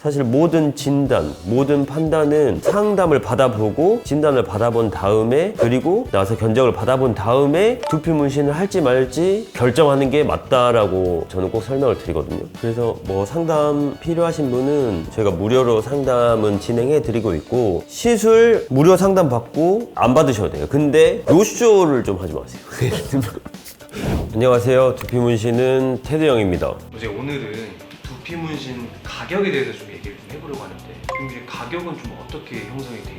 사실 모든 진단, 모든 판단은 상담을 받아보고 진단을 받아본 다음에 그리고 나서 견적을 받아본 다음에 두피 문신을 할지 말지 결정하는 게 맞다라고 저는 꼭 설명을 드리거든요. 그래서 뭐 상담 필요하신 분은 저희가 무료로 상담은 진행해 드리고 있고 시술 무료 상담 받고 안 받으셔도 돼요. 근데 노쇼를 좀 하지 마세요. 안녕하세요. 두피 문신은 테드영입니다. 이제 오늘은 두피 문신 가격에 대해서 좀 두피 문신 가격은 좀 어떻게 형성이 돼 있나요?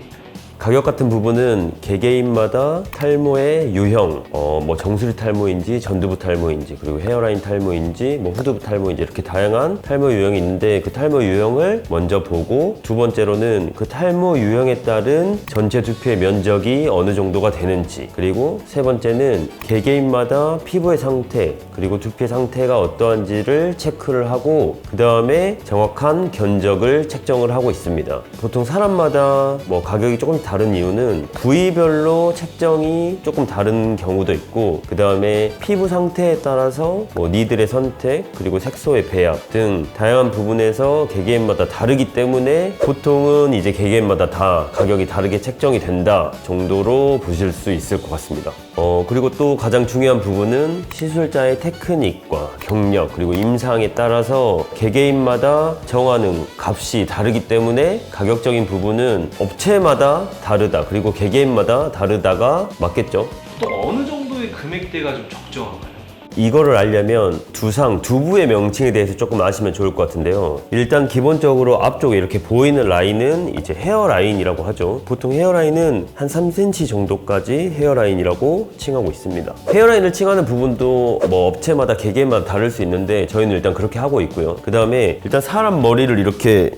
가격 같은 부분은 개개인마다 탈모의 유형, 어, 뭐 정수리 탈모인지 전두부 탈모인지 그리고 헤어라인 탈모인지 뭐 후두부 탈모인지 이렇게 다양한 탈모 유형이 있는데 그 탈모 유형을 먼저 보고 두 번째로는 그 탈모 유형에 따른 전체 두피의 면적이 어느 정도가 되는지 그리고 세 번째는 개개인마다 피부의 상태 그리고 두피의 상태가 어떠한지를 체크를 하고 그 다음에 정확한 견적을 책정을 하고 있습니다. 보통 사람마다 뭐 가격이 조금 다른 이유는 부위별로 책정이 조금 다른 경우도 있고 그 다음에 피부 상태에 따라서 뭐 니들의 선택 그리고 색소의 배합 등 다양한 부분에서 개개인마다 다르기 때문에 보통은 이제 개개인마다 다 가격이 다르게 책정이 된다 정도로 보실 수 있을 것 같습니다. 어 그리고 또 가장 중요한 부분은 시술자의 테크닉과 경력 그리고 임상에 따라서 개개인마다 정하는 값이 다르기 때문에 가격적인 부분은 업체마다 다르다 그리고 개개인마다 다르다가 맞겠죠? 보통 어느 정도의 금액대가 좀 적정한가요? 이거를 알려면 두상, 두부의 명칭에 대해서 조금 아시면 좋을 것 같은데요. 일단 기본적으로 앞쪽에 이렇게 보이는 라인은 이제 헤어라인이라고 하죠. 보통 헤어라인은 한 3cm 정도까지 헤어라인이라고 칭하고 있습니다. 헤어라인을 칭하는 부분도 뭐 업체마다 개개인마다 다를 수 있는데 저희는 일단 그렇게 하고 있고요. 그 다음에 일단 사람 머리를 이렇게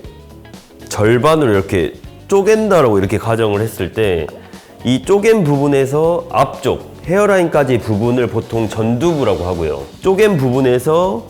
절반으로 이렇게 쪼갠다라고 이렇게 가정을 했을 때 이 쪼갠 부분에서 앞쪽 헤어라인까지 부분을 보통 전두부라고 하고요. 쪼갠 부분에서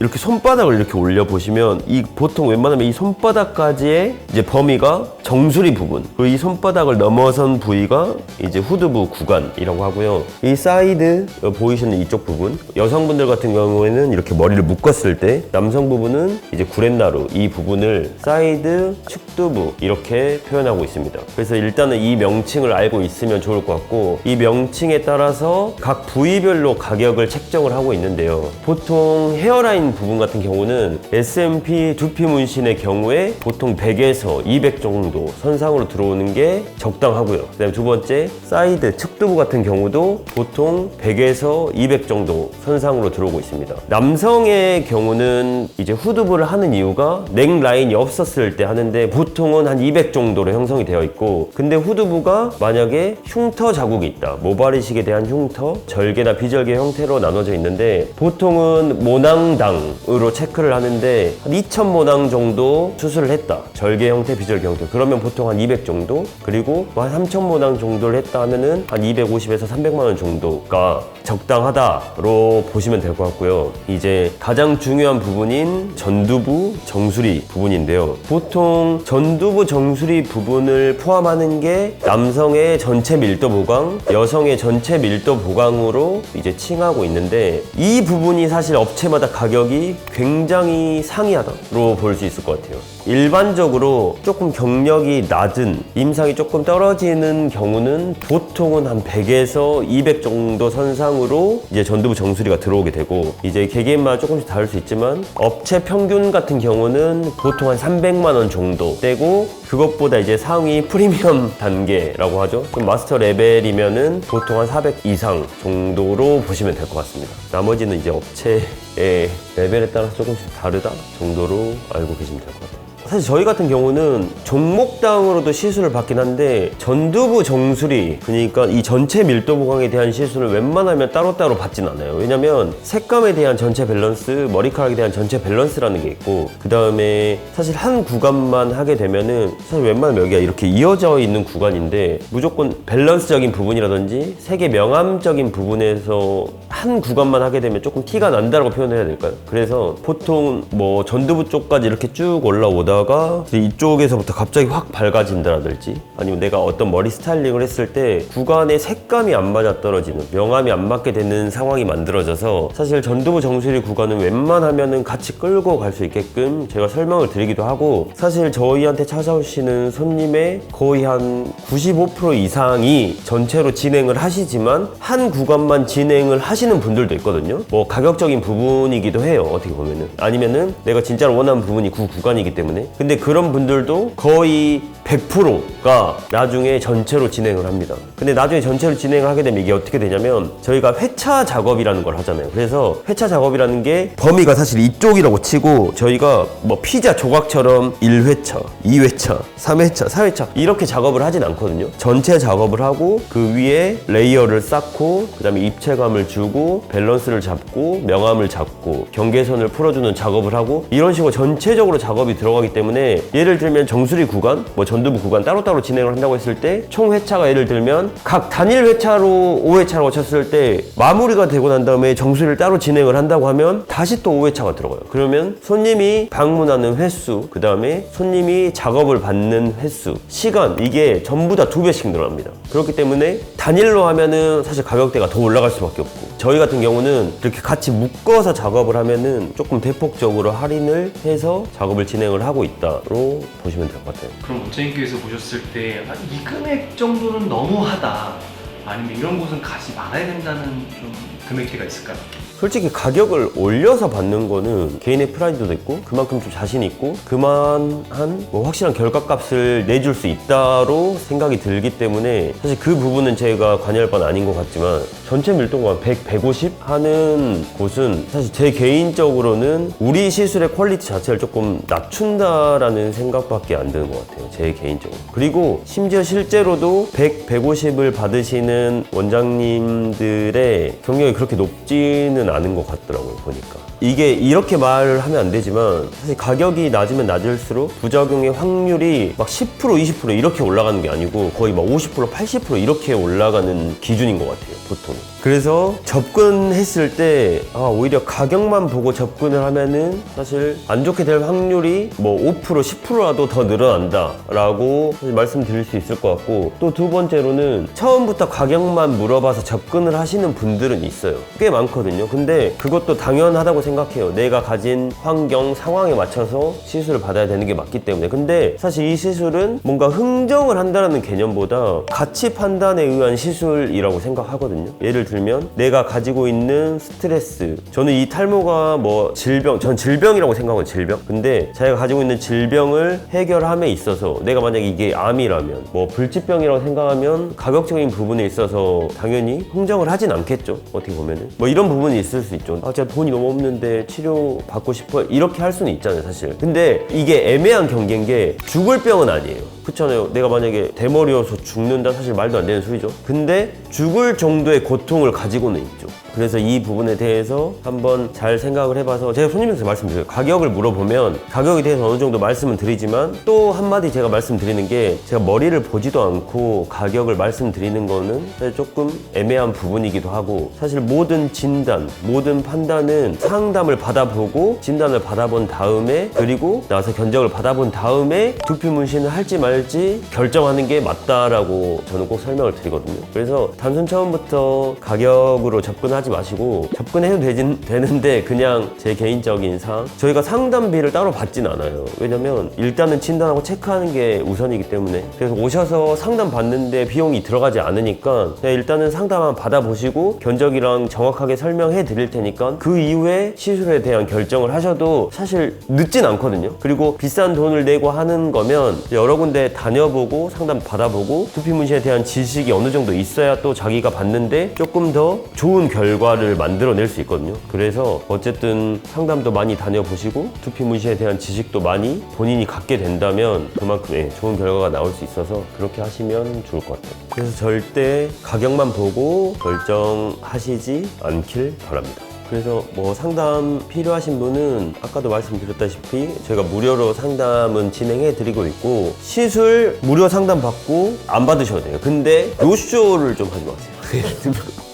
이렇게 손바닥을 이렇게 올려 보시면 이 보통 웬만하면 이 손바닥까지의 이제 범위가 정수리 부분 그리고 이 손바닥을 넘어선 부위가 이제 후두부 구간이라고 하고요. 이 사이드 어, 보이시는 이쪽 부분 여성분들 같은 경우에는 이렇게 머리를 묶었을 때 남성 부분은 이제 구렛나루 이 부분을 사이드 축두부 이렇게 표현하고 있습니다. 그래서 일단은 이 명칭을 알고 있으면 좋을 것 같고 이 명칭에 따라서 각 부위별로 가격을 책정을 하고 있는데요. 보통 헤어라인 부분 같은 경우는 SMP 두피 문신의 경우에 보통 100에서 200 정도 선상으로 들어오는 게 적당하고요. 그다음에 두 번째 사이드 측두부 같은 경우도 보통 100에서 200 정도 선상으로 들어오고 있습니다. 남성의 경우는 이제 후두부를 하는 이유가 넥 라인이 없었을 때 하는데 보통은 한 200 정도로 형성이 되어 있고 근데 후두부가 만약에 흉터 자국이 있다. 모발이식에 대한 흉터, 절개나 비절개 형태로 나눠져 있는데 보통은 모낭당 으로 체크를 하는데 한 2000모낭 정도 수술을 했다. 절개 형태, 비절개 형태. 그러면 보통 한 200 정도? 그리고 뭐한 3000모낭 정도를 했다 하면은 한 250에서 300만 원 정도가 적당하다로 보시면 될 것 같고요. 이제 가장 중요한 부분인 전두부, 정수리 부분인데요. 보통 전두부, 정수리 부분을 포함하는 게 남성의 전체 밀도 보강, 여성의 전체 밀도 보강으로 이제 칭하고 있는데 이 부분이 사실 업체마다 가격이 굉장히 상이하다로 볼 수 있을 것 같아요. 일반적으로 조금 경력이 낮은 임상이 조금 떨어지는 경우는 보통은 한 100에서 200 정도 선상으로 이제 전두부 정수리가 들어오게 되고 이제 개개인마다 조금씩 다를 수 있지만 업체 평균 같은 경우는 보통 한 300만 원 정도 되고 그것보다 이제 상위 프리미엄 단계라고 하죠. 좀 마스터 레벨이면은 보통 한 400 이상 정도로 보시면 될 것 같습니다. 나머지는 이제 업체 의 레벨에 따라서 조금씩 다르다 정도로 알고 계시면 될 것 같아요. 사실 저희 같은 경우는 종목당으로도 시술을 받긴 한데 전두부 정수리 그러니까 이 전체 밀도 보강에 대한 시술을 웬만하면 따로따로 받진 않아요 왜냐면 색감에 대한 전체 밸런스 머리카락에 대한 전체 밸런스라는 게 있고 그 다음에 사실 한 구간만 하게 되면은 사실 웬만하면 여기가 이렇게 이어져 있는 구간인데 무조건 밸런스적인 부분이라든지 색의 명암적인 부분에서 한 구간만 하게 되면 조금 티가 난다라고 표현해야 될까요? 그래서 보통 뭐 전두부 쪽까지 이렇게 쭉 올라오다 가 이제 이쪽에서부터 갑자기 확 밝아진다라든지 아니면 내가 어떤 머리 스타일링을 했을 때 구간의 색감이 안 맞아 떨어지는 명암이 안 맞게 되는 상황이 만들어져서 사실 전두부 정수리 구간은 웬만하면은 같이 끌고 갈 수 있게끔 제가 설명을 드리기도 하고 사실 저희한테 찾아오시는 손님의 거의 한 95% 이상이 전체로 진행을 하시지만 한 구간만 진행을 하시는 분들도 있거든요. 뭐 가격적인 부분이기도 해요. 어떻게 보면은 아니면은 내가 진짜로 원하는 부분이 그 구간이기 때문에 근데 그런 분들도 거의 100%가 나중에 전체로 진행을 합니다. 근데 나중에 전체로 진행을 하게 되면 이게 어떻게 되냐면 저희가 회차 작업이라는 걸 하잖아요. 그래서 회차 작업이라는 게 범위가 사실 이쪽이라고 치고 저희가 뭐 피자 조각처럼 1회차, 2회차, 3회차, 4회차 이렇게 작업을 하진 않거든요. 전체 작업을 하고 그 위에 레이어를 쌓고 그다음에 입체감을 주고 밸런스를 잡고 명암을 잡고 경계선을 풀어주는 작업을 하고 이런 식으로 전체적으로 작업이 들어가기 때문에 예를 들면 정수리 구간, 뭐 전 두부 구간 따로따로 진행을 한다고 했을 때 총 회차가 예를 들면 각 단일 회차로 5회차라고 쳤을 때 마무리가 되고 난 다음에 정수리를 따로 진행을 한다고 하면 다시 또 5회차가 들어가요. 그러면 손님이 방문하는 횟수, 그 다음에 손님이 작업을 받는 횟수, 시간 이게 전부 다 두 배씩 늘어납니다. 그렇기 때문에 단일로 하면은 사실 가격대가 더 올라갈 수밖에 없고 저희 같은 경우는 이렇게 같이 묶어서 작업을 하면은 조금 대폭적으로 할인을 해서 작업을 진행을 하고 있다로 보시면 될 것 같아요. 그럼 원장님께서 보셨을 때 아, 이 금액 정도는 너무하다 아니면 이런 곳은 가지 말아야 된다는 좀 금액대가 있을까요? 솔직히 가격을 올려서 받는 거는 개인의 프라이드도 있고 그만큼 좀 자신 있고 그만한 뭐 확실한 결과값을 내줄 수 있다로 생각이 들기 때문에 사실 그 부분은 제가 관여할 바는 아닌 것 같지만 전체 밀도가 100, 150 하는 곳은 사실 제 개인적으로는 우리 시술의 퀄리티 자체를 조금 낮춘다라는 생각밖에 안 드는 것 같아요. 제 개인적으로. 그리고 심지어 실제로도 100, 150을 받으시는 원장님들의 경력이 그렇게 높지는 않은 것 같더라고요, 보니까. 이게 이렇게 말을 하면 안 되지만 사실 가격이 낮으면 낮을수록 부작용의 확률이 막 10% 20% 이렇게 올라가는 게 아니고 거의 막 50% 80% 이렇게 올라가는 기준인 것 같아요 보통 그래서 접근했을 때 아, 오히려 가격만 보고 접근을 하면은 사실 안 좋게 될 확률이 뭐 5% 10%라도 더 늘어난다 라고 사실 말씀드릴 수 있을 것 같고 또 두 번째로는 처음부터 가격만 물어봐서 접근을 하시는 분들은 있어요. 꽤 많거든요 근데 그것도 당연하다고 생각해요. 내가 가진 환경 상황에 맞춰서 시술을 받아야 되는 게 맞기 때문에. 근데 사실 이 시술은 뭔가 흥정을 한다는 개념보다 가치 판단에 의한 시술이라고 생각하거든요. 예를 들면 내가 가지고 있는 스트레스. 저는 이 탈모가 뭐 질병 전 질병이라고 생각하고 질병. 근데 자기가 가지고 있는 질병을 해결함에 있어서 내가 만약에 이게 암이라면 뭐 불치병이라고 생각하면 가격적인 부분에 있어서 당연히 흥정을 하진 않겠죠 어떻게 보면은. 뭐 이런 부분이 있을 수 있죠. 아 제가 돈이 너무 없는데 치료 받고 싶어? 이렇게 할 수는 있잖아요 사실. 근데 이게 애매한 경계인 게 죽을 병은 아니에요. 그렇잖아요. 내가 만약에 대머리여서 죽는다 사실 말도 안 되는 소리죠. 근데 죽을 정도의 고통을 가지고는 있죠 그래서 이 부분에 대해서 한번 잘 생각을 해봐서 제가 손님한테 말씀드려요. 가격을 물어보면 가격에 대해서 어느 정도 말씀은 드리지만 또 한마디 제가 말씀드리는 게 제가 머리를 보지도 않고 가격을 말씀드리는 거는 조금 애매한 부분이기도 하고 사실 모든 진단 모든 판단은 상담을 받아보고 진단을 받아본 다음에 그리고 나서 견적을 받아본 다음에 두피 문신을 할지 말지 결정하는 게 맞다라고 저는 꼭 설명을 드리거든요. 그래서 단순 처음부터 가격으로 접근하 지 마시고 접근해도 되진, 되는데 그냥 제 개인적인 상 저희가 상담비를 따로 받진 않아요. 왜냐면 일단은 진단하고 체크하는 게 우선이기 때문에. 그래서 오셔서 상담 받는데 비용이 들어가지 않으니까 일단은 상담 한번 받아보시고 견적이랑 정확하게 설명해 드릴 테니까 그 이후에 시술에 대한 결정을 하셔도 사실 늦진 않거든요. 그리고 비싼 돈을 내고 하는 거면 여러 군데 다녀보고 상담 받아보고 두피 문신에 대한 지식이 어느 정도 있어야 또 자기가 받는데 조금 더 좋은 결 과를 만들어낼 수 있거든요. 그래서 어쨌든 상담도 많이 다녀보시고 두피 문신에 대한 지식도 많이 본인이 갖게 된다면 그만큼 예, 좋은 결과가 나올 수 있어서 그렇게 하시면 좋을 것 같아요. 그래서 절대 가격만 보고 결정하시지 않길 바랍니다. 그래서 뭐 상담 필요하신 분은 아까도 말씀드렸다시피 저희가 무료로 상담은 진행해 드리고 있고 시술 무료 상담 받고 안 받으셔도 돼요. 근데 노쇼를 좀 하지 마세요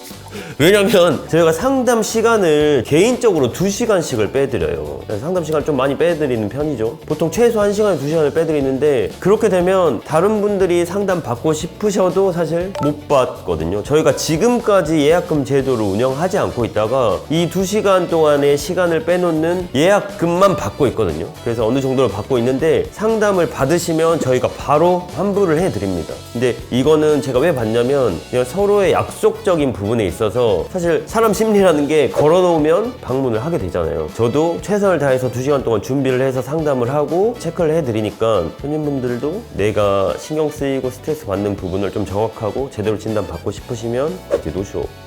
왜냐면 저희가 상담 시간을 개인적으로 2시간씩을 빼드려요. 상담 시간을 좀 많이 빼드리는 편이죠. 보통 최소 1시간에 2시간을 빼드리는데 그렇게 되면 다른 분들이 상담 받고 싶으셔도 사실 못 받거든요. 저희가 지금까지 예약금 제도를 운영하지 않고 있다가 이 2시간 동안의 시간을 빼놓는 예약금만 받고 있거든요. 그래서 어느 정도를 받고 있는데 상담을 받으시면 저희가 바로 환불을 해드립니다. 근데 이거는 제가 왜 받냐면 서로의 약속적인 부분에 있어서 사실 사람 심리라는 게 걸어놓으면 방문을 하게 되잖아요. 저도 최선을 다해서 2시간 동안 준비를 해서 상담을 하고 체크를 해드리니까 손님분들도 내가 신경 쓰이고 스트레스 받는 부분을 좀 정확하고 제대로 진단 받고 싶으시면 이제 노쇼 네.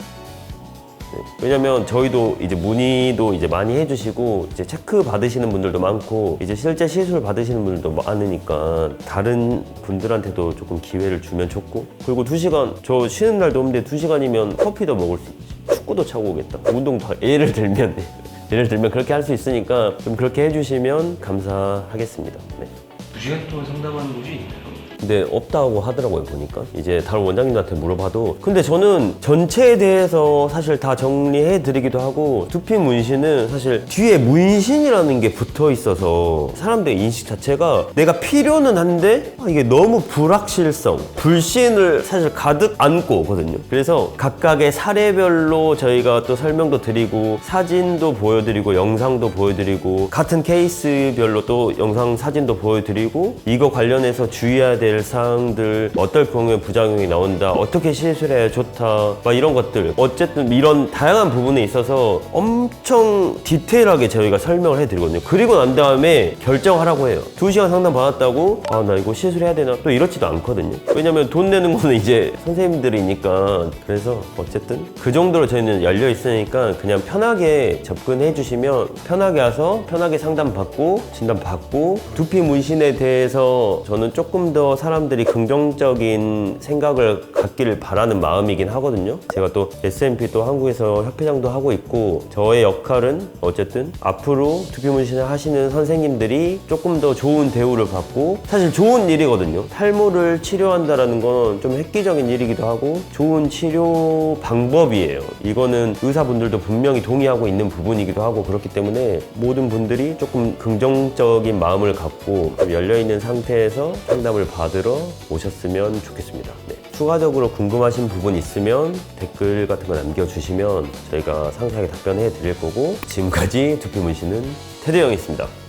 왜냐면 저희도 이제 문의도 이제 많이 해주시고 이제 체크 받으시는 분들도 많고 이제 실제 시술 받으시는 분들도 많으니까 다른 분들한테도 조금 기회를 주면 좋고 그리고 두 시간 저 쉬는 날도 없는데 두 시간이면 커피도 먹을 수 있지 축구도 차고 오겠다 운동 다 예를 들면 예를 들면 그렇게 할 수 있으니까 좀 그렇게 해주시면 감사하겠습니다. 네. 두 시간 동안 상담하는 있나요? 근데 없다고 하더라고요 보니까. 이제 다른 원장님한테 물어봐도. 근데 저는 전체에 대해서 사실 다 정리해 드리기도 하고 두피 문신은 사실 뒤에 문신이라는 게 붙어 있어서 사람들의 인식 자체가 내가 필요는 한데 아, 이게 너무 불확실성 불신을 사실 가득 안고 오거든요. 그래서 각각의 사례별로 저희가 또 설명도 드리고 사진도 보여드리고 영상도 보여드리고 같은 케이스별로 또 영상 사진도 보여드리고 이거 관련해서 주의해야 될 사항들 어떨 경우에 부작용이 나온다 어떻게 시술해야 좋다 막 이런 것들. 어쨌든 이런 다양한 부분에 있어서 엄청 디테일하게 저희가 설명을 해드리거든요. 그리고 난 다음에 결정하라고 해요. 두 시간 상담 받았다고? 아 나 이거 시술해야 되나? 또 이렇지도 않거든요. 왜냐면 돈 내는 거는 이제 선생님들이니까. 그래서 어쨌든 그 정도로 저희는 열려 있으니까 그냥 편하게 접근해 주시면 편하게 와서 편하게 상담 받고 진단 받고 두피 문신에 대해서 저는 조금 더 사람들이 긍정적인 생각을 갖기를 바라는 마음이긴 하거든요. 제가 또 SMP 또 한국에서 협회장도 하고 있고 저의 역할은 어쨌든 앞으로 두피 문신을 하시는 선생님들이 조금 더 좋은 대우를 받고 사실 좋은 일이거든요. 탈모를 치료한다라는 건 좀 획기적인 일이기도 하고 좋은 치료 방법이에요. 이거는 의사분들도 분명히 동의하고 있는 부분이기도 하고 그렇기 때문에 모든 분들이 조금 긍정적인 마음을 갖고 좀 열려있는 상태에서 상담을 받으러 오셨으면 좋겠습니다. 네. 추가적으로 궁금하신 부분 있으면 댓글 같은 거 남겨주시면 저희가 상세하게 답변해 드릴 거고 지금까지 두피 문신은 테드 형이었습니다.